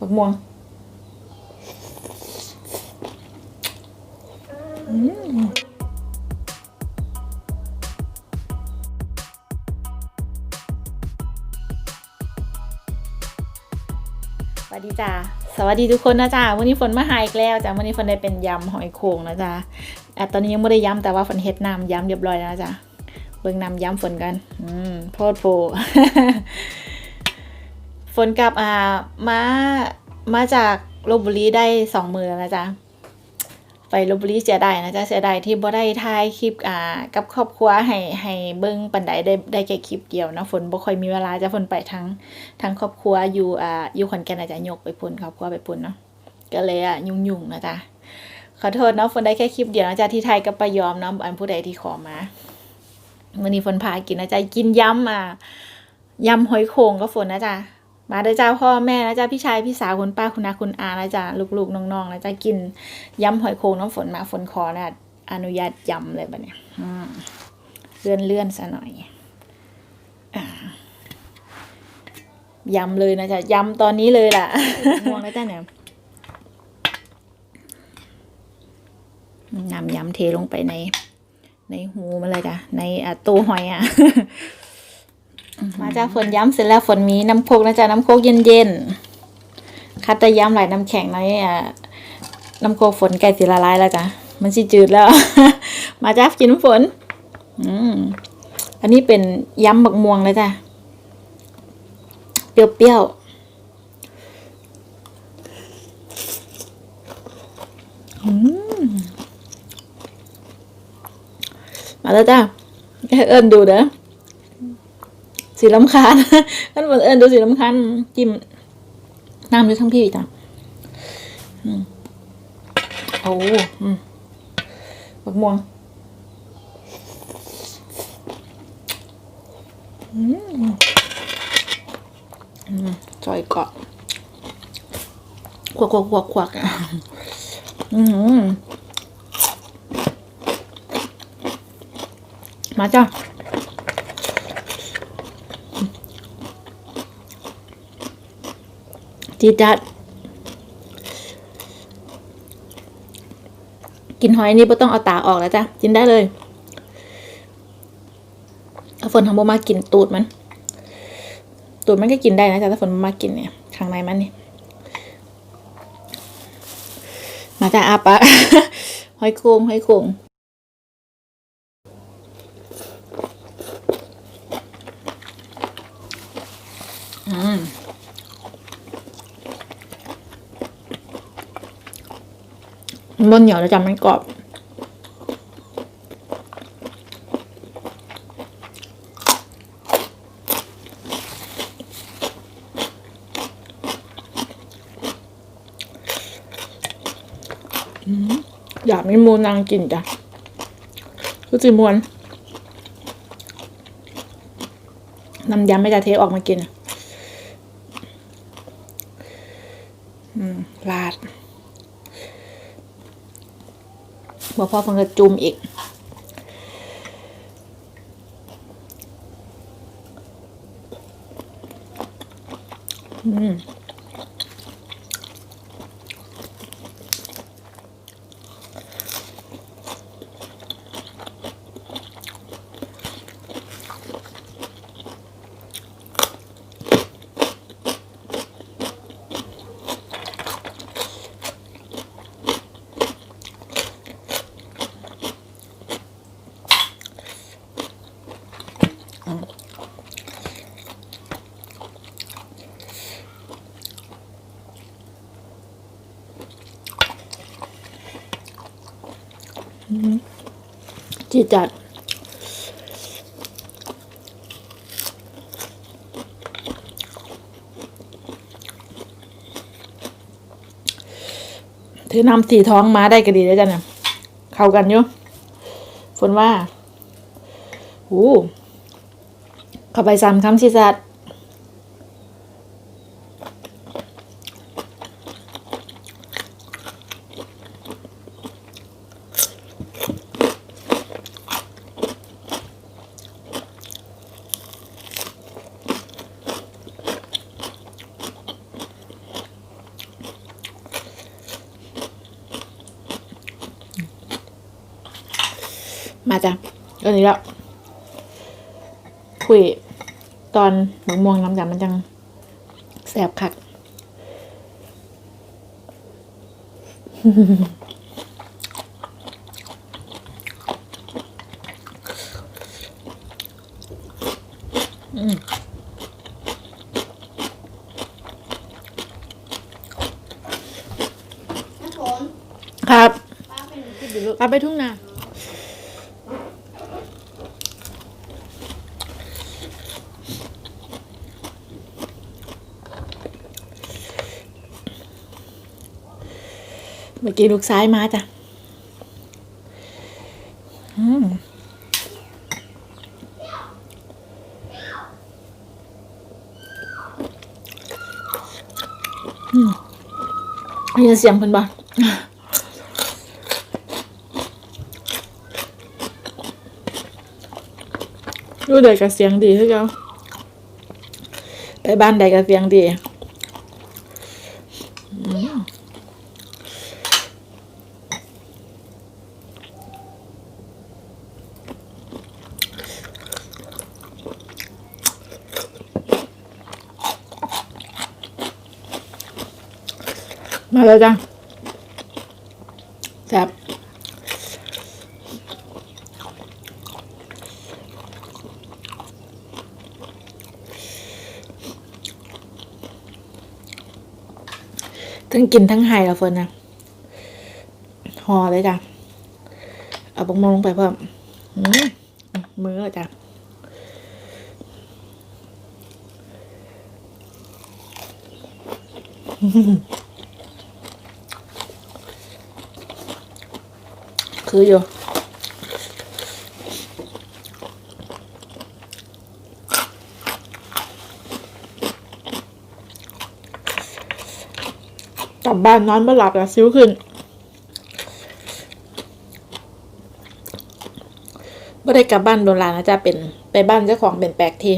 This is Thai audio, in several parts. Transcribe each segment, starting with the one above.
บักม่วงอืมสวัสดีจ้าสวัสดีทุกคนนะจ้าวันนี้ฝนมาหาอีกแล้วจ้าวันนี้ฝนได้เป็นยำหอยโข่งนะจ้าอ่ตอนนี้ยังไม่ได้ยำแต่ว่าฝนเฮ็ดน้ำยำเรียบร้อยแล้วจ้าเบิ่งน้ำยำฝนกัน อืมโพดโพ ฝนกลับอ่ามามาจากลบบุรีได้สองมือแล้วนะจ๊ะไปลบบุรีเสียดายนะจ๊ะเสียดายที่บ่ได้ถ่ายคลิปอ่ากับครอบครัวให้ให้เบิ่งปันใดได้ได้แค่คลิปเดียวนะฝนบ่ค่อยมีเวลาจะฝนไปทั้งทั้งครอบครัวอยู่อ่าอยู่ขอนแก่นอาจจะยกไปพุ่นครอบครัวไปพุ่นเนาะก็เลยอะยุ่งๆนะจ๊ะขอโทษเนาะฝนได้แค่คลิปเดียวนะจ๊ะที่ไทยกับปยอมเนาะอันผู้ใดที่ขอมาวันนี้ฝนพากินนะจ๊ะกินยำอะยำหอยโข่งก็ฝนนะจ๊ะ มาเด้อจ้าพ่อแม่นะจ้าพี่ชายพี่สาวคุณป้าคุณนาคุณอานะจ้าลูกๆน้องๆนะจ้ากินยำหอยโขงน้ำฝนมาฝนคอนะอนุญาตยำเลยบัดเนี้ยอืมเลื่อนเลื่อนๆซะหน่อยอ่ายำเลยนะจ๊ะยำตอนนี้เลยล่ะม่วงนะจ้าเนี่ยนำยำเทลงไปใน ในหูมันเลยจ้ะในอะตู้หอยอะ มาจากฝนย้ำเสร็จแล้วฝนมีน้ำโคกนะจ๊ะน้ำโคกเย็นๆคัดแต่ย้ำไหลน้ำแข็งในอะน้ำโคกฝนใกล้สิละลายแล้วจ้ะมันสิจืดแล้ว มาจ้ากินน้ำฝน อืมอันนี้เป็นย้ำบักม่วงเลยจ้ะเปรี้ยวๆอืมมาแล้วจ้ะเอิญดูเด้อ สีลำคาญท่านบอกเอิญดูสีลำคาญจิ้มน้ำดูทั้งพี่จ้ะอืมโอ้อืมบักม่วงอืมจอยเกาะควักควักควักควักอืมมาจ้ะ จีจัด กินหอยนี่ไม่ต้องเอาตาออกแล้วจ้ะ กินได้เลยถ้าฝนทำบ่มากินตูดมัน ตูดมันก็กินได้นะจ๊ะถ้าฝนมากินเนี่ยข้างในมันนี่มาจ้ะอาปะหอยโคงหอยโคงอืม มั นเหนียวแล้วจำมันกรอบอยากมีมูนางกินจ้ะคือจีมวนน้ำยำไม่จะเทออกมากินอะอืมลาด บ่พอเพิ่งก็จุ่มอีก อืม จีจัด ถือนำสีท้องมาได้ก็ดีแล้วจ้ะเนี่ยเข้ากันอยู่ฝนว่าโอ้เข้าไปสามคำสิสัตว์ มาจ้ะก็นี้แล้วคุยตอนหมูม่วงน้ำจัมันจังแสบคักน้ำฝนครับป้าเป็นปาไปทุ่งนา กี้ลูกซ้ายมาจ้ะอืมอืมได้เสียงเพิ่นบ่ดูเด็กกับเสียงดีคือเขาไปบ้านใดกับเสียงดีอืม มาแล้วจ้ะแซ่บทั้งกินทั้งไห้แล้วเฟิร์นนะหอเลยจ้ะ เอาบงมงลงไปเพิ่มมือเลยจ้ะ คืออยู่กลับบ้านนอนไม่หลับอะซิ้วขึ้นไม่ได้กลับบ้านโดนลานะจ๊ะเป็นไปบ้านเจ้าของเป็นแปลกที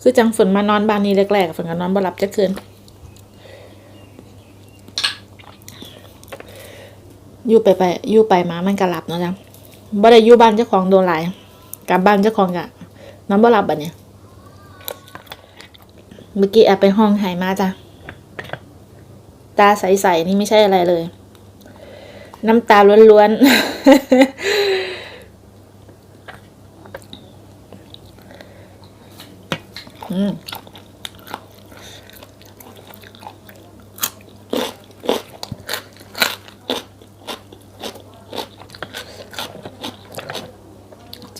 คือจังฝนมานอนบ้านนี้แรกๆฝนก็นอนไม่หลับจะคืน ยู่ไปไปยู่ไปมามันก็หลับเนาะจ๊ะบ่ได้ยู่บ้านเจ้าของโดนหลายกลับบ้านเจ้าของกะนอนบ่หลับบัดเนี่ยเมื่อกี้แอบไปห้องหายมาจ้ะตาใสๆนี่ไม่ใช่อะไรเลย น้ำตาล้วนๆ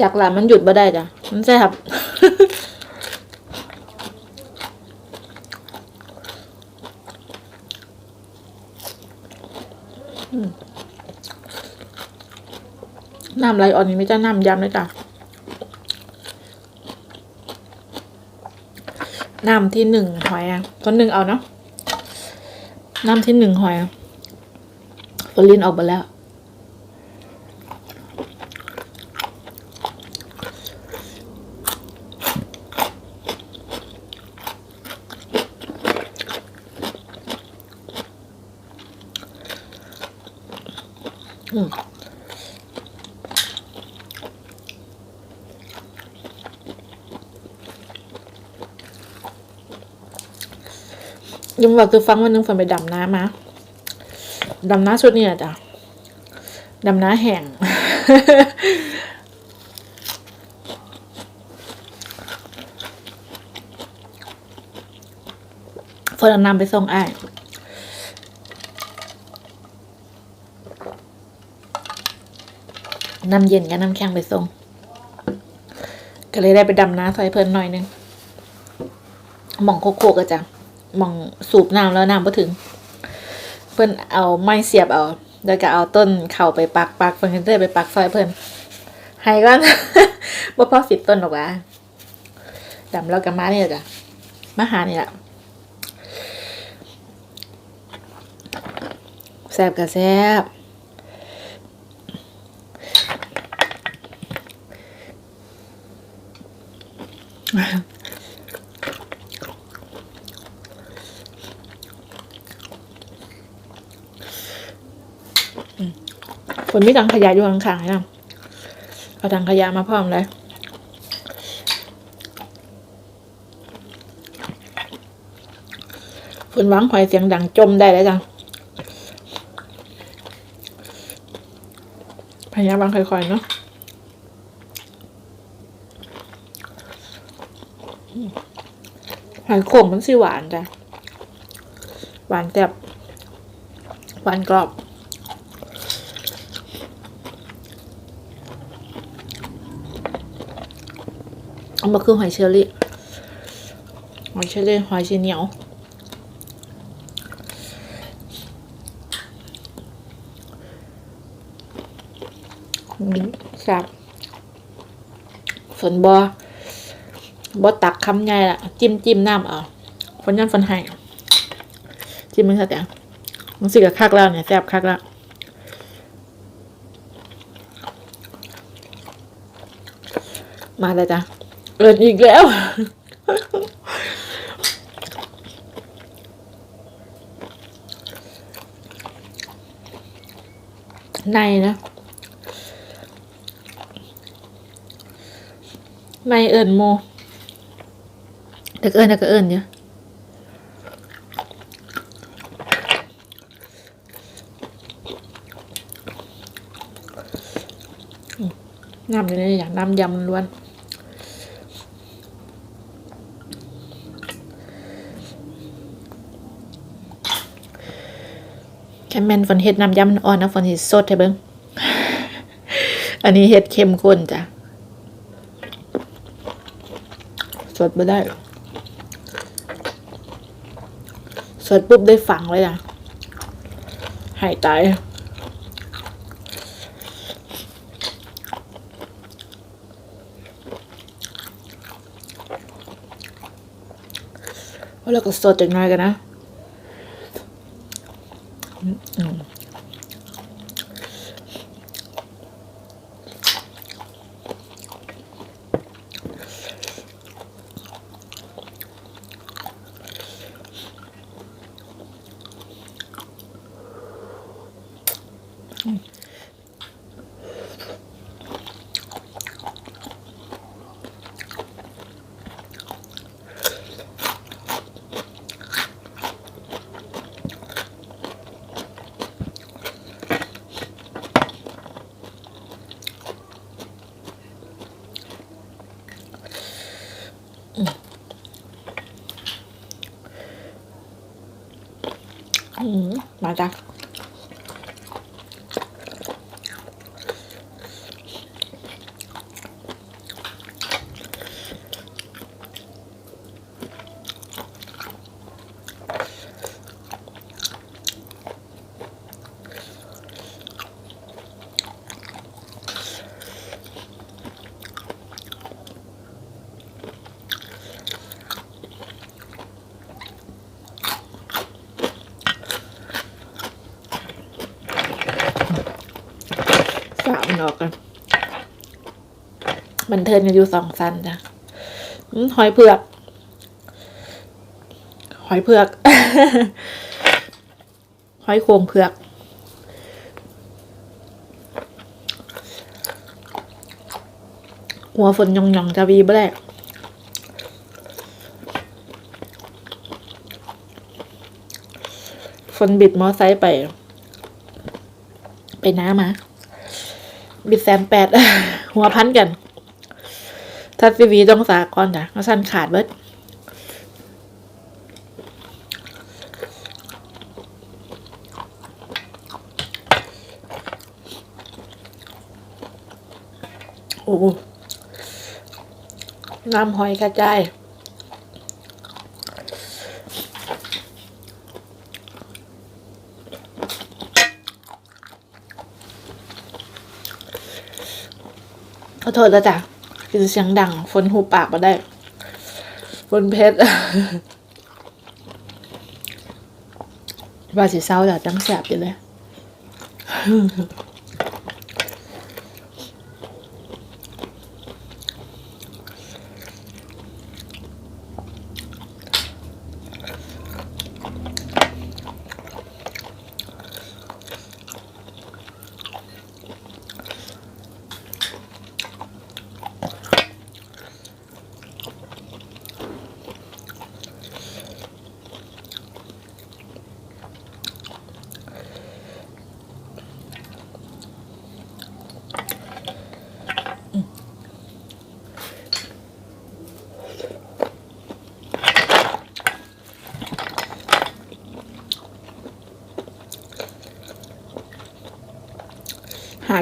จากหลานมันหยุดมาได้จ้ะ มันแซ่บน้ำไรอ่อนนี่ไม่จ้าน้ำยำเลยจ้ะ น้ำที่หนึ่งหอยอะคนหนึ่งเอาเนาะ น้ำที่หนึ่งหอยฟลินออกไปแล้ว ยังบอกคือฟังวันหนึงฝนไปดำน้ำมาดำน้ำชุดนี้แหละจ้ะดำน้ำแห้งฝนนำไปส่งไอ้น้ำเย็นกับน้ำแข็งไปส่ง ก็เลยได้ไปดำน้ำใส่เพิ่นหน่อยนึง หมองโคโคกะจ้ะ มองสูบน้ำแล้วน้ำพอถึง เพิ่นเอาไม้เสียบเอา แล้วก็เอาต้นเข่าไปปักปักเพิ่นก็ได้ไปปักซอยเพิ่นให้ก็บ่พอสิบต้นหรอกว่าดำแล้วก็มาเนี่ยจ้ะมาหานี่แหละแซบกับแซ่บ ฝนมีถังขยะอยู่ข้างๆนะเอาถังขยะมาพร้อมเลยฝนหวังหอยเสียงดังจมได้แล้วจังพยายามวางค่อยๆเนาะหอยโข่งมันสิหวานจ้ะ หวานแซ่บหวานกรอบ เอา มาคือหอยเชอรี่หอยเชอรี่หอยชีเหนียวอืมแซ่บฝนบอบอตักคำใหญ่ะ จิ้มจิ้มน้ำเอาฝนยันฝนให้จิ้มมันซะแต่มันสิกับคักแล้วเนี่ยแซ่บคักแล้วมาเลยจ้ะ เอินอีกแล้ว ในนะในเอิญโมแต่ก็เอิญแต่ก็เอิญเนี่ยน้ำอยู่ในอย่างน้ำยำล้วน แค่แมนฝนเห็ดน้ำยำมันอ่อนนะฝนเห็ดสดให้เบิ้งอันนี้เห็ดเข้มข้นจ้ะ สดไม่ได้ สดปุ๊บได้ฝังเลยอะหายตายแล้วก็สดจังหน่อยกันนะ อื ม มาจ้ะสาวมันอกันมันเทินกันอยู่สองสันจ้ะหอยเผือก หอยเผือก หอยโขงเผือกหัวฝนหยองหยองๆจะวีบ่ได้ฝนบิดมอไซค์ไป ไปน้ามา บิดแซมแปดหัวพันกันถ้าซีวีต้องสากก่อนจ้ะก็สั้นขาดเบิดโอ้น้ำหอยกระจาย โทษแล้วจ้ะกินเสียงดัง ฝนหูปากมาได้ ฝนเพชรว่าสิเศร้าแล้ะจังแสบอยู่เลย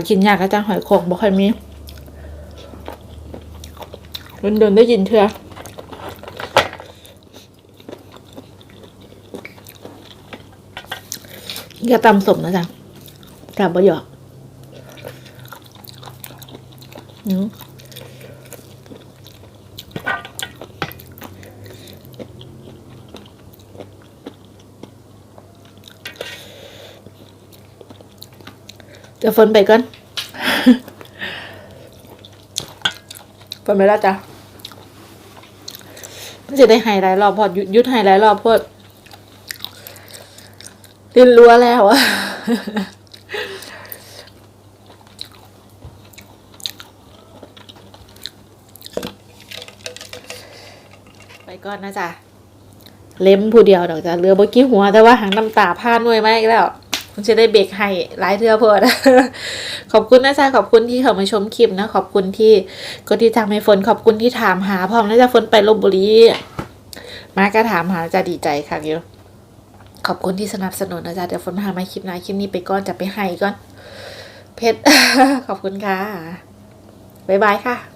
กินยากก็จะหอยโขงบ่ค่อยมีโดนๆได้ยินเถอะอย่าตำสมนะจ๊ะกลับบ่หยอก อืม เดี๋ยวฝนไปก่อนฝนไปแล้วจ้ะมันจะได้ไฮไลท์รอบพอดยุดยุดไฮไลท์รอบพอดดินรัวแล้วอะไปก่อนนะจ๊ะ เล็มผู้เดียวดอกจ้ะเรือบ่กี้หัวแต่ว่าหางน้ำตาพาหน่วยมากแล้ว คุณจะได้เบรกให้หลายเทือเพื่อขอบคุณนะจ๊ะขอบคุณที่เข้ามาชมคลิปนะ ขอบคุณที่กดติดตามให้ฝนขอบคุณที่ถามหาพร้อมนะจ๊ะฝนไปลบบุรีมาก็ถามหาจะดีใจค่ะเยอะขอบคุณที่สนับสนุนนะจ๊ะเดี๋ยวฝนพามาคลิปหน้าคลิปนี้ไปก่อนจะไปให้ก่อน เพชรขอบคุณค่ะบ๊ายบายค่ะ